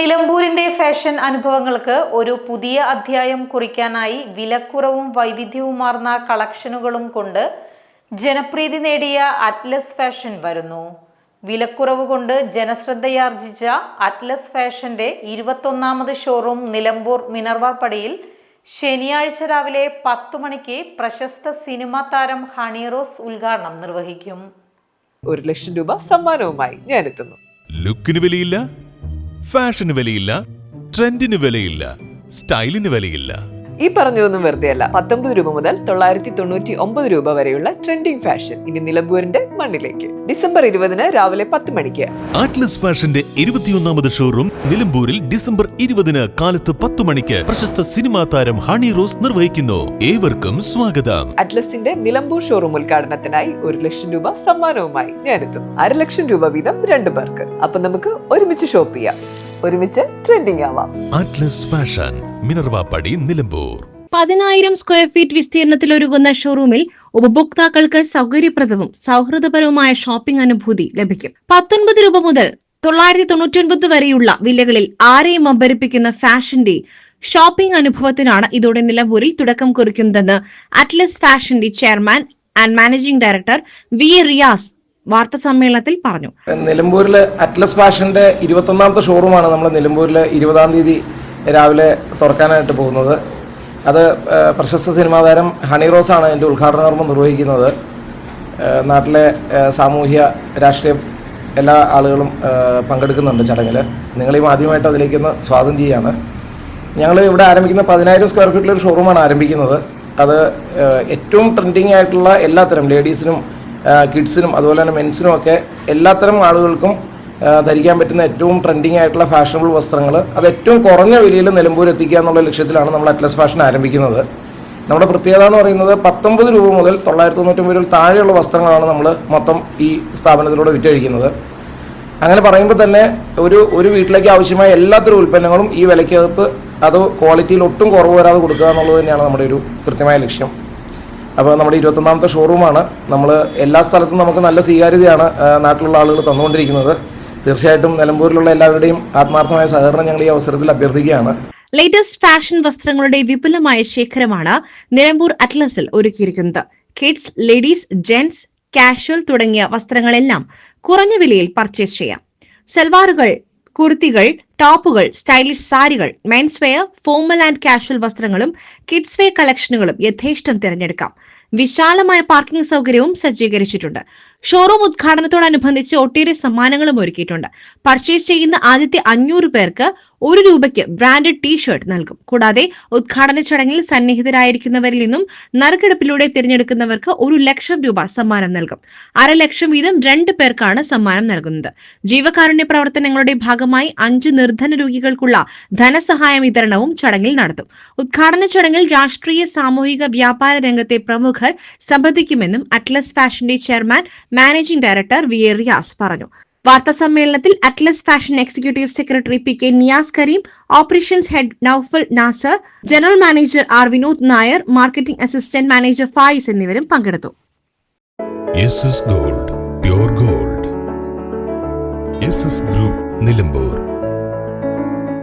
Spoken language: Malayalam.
നിലമ്പൂരിന്റെ ഫാഷൻ അനുഭവങ്ങൾക്ക് ഒരു പുതിയ അധ്യായം കുറിക്കാനായി വിലക്കുറവും വൈവിധ്യവുമാർന്ന കളക്ഷനുകളും കൊണ്ട് ജനപ്രീതി നേടിയ അറ്റ്ലസ് ഫാഷൻ വരുന്നു. വിലക്കുറവ് കൊണ്ട് ജനശ്രദ്ധയാർജിച്ച അറ്റ്ലസ് ഫാഷന്റെ ഇരുപത്തൊന്നാമത് ഷോറൂം നിലമ്പൂർ മിനർവാപ്പടിയിൽ ശനിയാഴ്ച രാവിലെ പത്തു മണിക്ക് പ്രശസ്ത സിനിമാ താരം ഹണിറോസ് ഉദ്ഘാടനം നിർവഹിക്കും. ഒരു ലക്ഷം രൂപ സമ്മാനവുമായി ഞാനെത്തുന്നു. ലുക്കിന് വിലയില്ല ഫാഷന് വിലയില്ല ട്രെൻഡിന് വിലയില്ല സ്റ്റൈലിന് വിലയില്ല. ഈ പറഞ്ഞതൊന്നും വെറുതെ അല്ല പത്തൊമ്പത് രൂപ മുതൽ തൊള്ളായിരത്തി തൊണ്ണൂറ്റി ഒമ്പത് രൂപ വരെയുള്ള ട്രെൻഡിംഗ് ഫാഷൻ ഇനി നിലമ്പൂരിന്റെ മണ്ണിലേക്ക്. ഡിസംബർ ഇരുപതിന് രാവിലെ പത്ത് മണിക്ക്. ആറ്റ്ലസ് ഫാഷന്റെ ഇരുപത്തിയൊന്നാമത് ഷോറൂം നിലമ്പൂരിൽ ഡിസംബർ ഇരുപതിന് കാലത്ത് പത്ത് മണിക്ക് പ്രശസ്ത സിനിമാ താരം ഹണി റോസ് നിർവഹിക്കുന്നു. ഏവർക്കും സ്വാഗതം. അറ്റ്ലസിന്റെ നിലമ്പൂർ ഷോറൂം ഉദ്ഘാടനത്തിനായി ഒരു ലക്ഷം രൂപ സമ്മാനവുമായി ഞാനെത്തും അര ലക്ഷം രൂപ വീതം രണ്ടു പേർക്ക്. അപ്പൊ നമുക്ക് ഒരുമിച്ച് ഷോപ്പ് ചെയ്യാം. ഒരുമിച്ച് ട്രെൻഡിംഗ് ആവാം. അറ്റ്ലസ് ഫാഷൻ മിനർവാപ്പടി നിലമ്പൂർ പതിനായിരം സ്ക്വയർ ഫീറ്റ് വിസ്തീർണത്തിൽ ഒരുങ്ങുന്ന ഷോറൂമിൽ ഉപഭോക്താക്കൾക്ക് സൗകര്യപ്രദവും സൗഹൃദപരവുമായ ഷോപ്പിംഗ് അനുഭൂതി ലഭിക്കും. പത്തൊൻപത് രൂപ മുതൽ തൊള്ളായിരത്തി തൊണ്ണൂറ്റൊൻപത് വരെയുള്ള വിലകളിൽ ആരെയും അമ്പരിപ്പിക്കുന്ന ഫാഷന്റെ ഷോപ്പിംഗ് അനുഭവത്തിനാണ് ഇതോടെ നിലമ്പൂരിൽ തുടക്കം കുറിക്കുന്നതെന്ന് Atlas ഫാഷന്റെ chairman and managing director V Riyas വാർത്താ സമ്മേളനത്തിൽ പറഞ്ഞു. നിലമ്പൂരിൽ അറ്റ്ലസ് ഫാഷന്റെ ഇരുപത്തൊന്നാമത്തെ ഷോറൂമാണ് നമ്മൾ നിലമ്പൂരിൽ ഇരുപതാം തീയതി രാവിലെ തുറക്കാനായിട്ട് പോകുന്നത്. അത് പ്രശസ്ത സിനിമാ താരം ഹണി റോസാണ് അതിന്റെ ഉദ്ഘാടന കർമ്മം നിർവഹിക്കുന്നത്. നാട്ടിലെ സാമൂഹ്യ രാഷ്ട്രീയ എല്ലാ ആളുകളും പങ്കെടുക്കുന്നുണ്ട് ചടങ്ങിൽ നിങ്ങളെയും ആദ്യമായിട്ട് അതിലേക്കൊന്ന് സ്വാഗതം ചെയ്യാണ്. ഞങ്ങൾ ഇവിടെ ആരംഭിക്കുന്ന പതിനായിരം സ്ക്വയർ ഫീറ്റിലൊരു ഷോറൂമാണ് ആരംഭിക്കുന്നത്. അത് ഏറ്റവും ട്രെൻഡിങ് ആയിട്ടുള്ള എല്ലാത്തരം ലേഡീസിനും കിഡ്സിനും അതുപോലെ തന്നെ മെൻസിനും ഒക്കെ എല്ലാത്തരം ആളുകൾക്കും ധരിക്കാൻ പറ്റുന്ന ഏറ്റവും ട്രെൻഡിങ് ആയിട്ടുള്ള ഫാഷനബിൾ വസ്ത്രങ്ങൾ അത് ഏറ്റവും കുറഞ്ഞ വിലയിൽ നിലമ്പൂർ എത്തിക്കുക എന്നുള്ള ലക്ഷ്യത്തിലാണ് നമ്മൾ അറ്റ്ലസ് ഫാഷൻ ആരംഭിക്കുന്നത്. നമ്മുടെ പ്രത്യേകത എന്ന് പറയുന്നത് പത്തൊമ്പത് രൂപ മുതൽ തൊള്ളായിരത്തി തൊണ്ണൂറ്റൊമ്പത് രൂപ താഴെയുള്ള വസ്ത്രങ്ങളാണ് നമ്മൾ മൊത്തം ഈ സ്ഥാപനത്തിലൂടെ വിറ്റഴിക്കുന്നത്. അങ്ങനെ പറയുമ്പോൾ തന്നെ ഒരു ഒരു വീട്ടിലേക്ക് ആവശ്യമായ എല്ലാത്തരം ഉൽപ്പന്നങ്ങളും ഈ വിലയ്ക്കകത്ത് അത് ക്വാളിറ്റിയിൽ ഒട്ടും കുറവ് വരാതെ കൊടുക്കുക എന്നുള്ളത് തന്നെയാണ് നമ്മുടെ ഒരു കൃത്യമായ ലക്ഷ്യം. അപ്പോൾ നമ്മുടെ ഇരുപത്തൊന്നാമത്തെ ഷോറൂമാണ്. നമ്മൾ എല്ലാ സ്ഥലത്തും നമുക്ക് നല്ല സ്വീകാര്യതയാണ് നാട്ടിലുള്ള ആളുകൾ തന്നുകൊണ്ടിരിക്കുന്നത്. തീർച്ചയായിട്ടും നിലമ്പൂരിലുള്ള എല്ലാവരുടെയും ആത്മാർത്ഥമായ സഹകരണം ഞങ്ങൾ ഈ അവസരത്തിൽ അഭ്യർത്ഥിക്കുകയാണ്. ലേറ്റസ്റ്റ് ഫാഷൻ വസ്ത്രങ്ങളുടെ വിപുലമായ ശേഖരമാണ് നിലമ്പൂർ അറ്റ്ലസിൽ ഒരുക്കിയിരിക്കുന്നത്. കിഡ്സ് ലേഡീസ് ജെന്റ്സ് കാഷ്വൽ തുടങ്ങിയ വസ്ത്രങ്ങളെല്ലാം കുറഞ്ഞ വിലയിൽ പർച്ചേസ് ചെയ്യാം. സൽവാറുകൾ കുർത്തികൾ ടോപ്പുകൾ സ്റ്റൈലിഷ് സാരികൾ mens wear formal and casual വസ്ത്രങ്ങളും കിഡ്സ് വെയർ കളക്ഷനുകളും യഥേഷ്ടം തിരഞ്ഞെടുക്കാം. വിശാലമായ പാർക്കിംഗ് സൗകര്യവും സജ്ജീകരിച്ചിട്ടുണ്ട്. ഷോറൂം ഉദ്ഘാടനത്തോടനുബന്ധിച്ച് ഒട്ടേറെ സമ്മാനങ്ങളും ഒരുക്കിയിട്ടുണ്ട്. പർച്ചേസ് ചെയ്യുന്ന ആദ്യത്തെ അഞ്ഞൂറ് പേർക്ക് ഒരു രൂപയ്ക്ക് ബ്രാൻഡഡ് ടീ ഷർട്ട് നൽകും. കൂടാതെ ഉദ്ഘാടന ചടങ്ങിൽ സന്നിഹിതരായിരിക്കുന്നവരിൽ നിന്നും നറുക്കെടുപ്പിലൂടെ തിരഞ്ഞെടുക്കുന്നവർക്ക് ഒരു ലക്ഷം രൂപ സമ്മാനം നൽകും. അര ലക്ഷം വീതം രണ്ട് പേർക്കാണ് സമ്മാനം നൽകുന്നത്. ജീവകാരുണ്യ പ്രവർത്തനങ്ങളുടെ ഭാഗമായി അഞ്ച് നിർധന രോഗികൾക്കുള്ള ധനസഹായ വിതരണവും ചടങ്ങിൽ നടത്തും. ഉദ്ഘാടന ചടങ്ങിൽ രാഷ്ട്രീയ സാമൂഹിക വ്യാപാര രംഗത്തെ പ്രമുഖർ സംബന്ധിക്കുമെന്നും Atlas ഫാഷന്റെ chairman managing director V A Riyas പറഞ്ഞു. വാർത്താ സമ്മേളനത്തിൽ Atlas fashion executive secretary P K Niyas Kareem operations head Noufal Nasar general manager R Vinod Nair marketing assistant manager Faiz എന്നിവരും പങ്കെടുത്തു. Gold gold. ഗ്രൂപ്പ് നിലമ്പൂർ.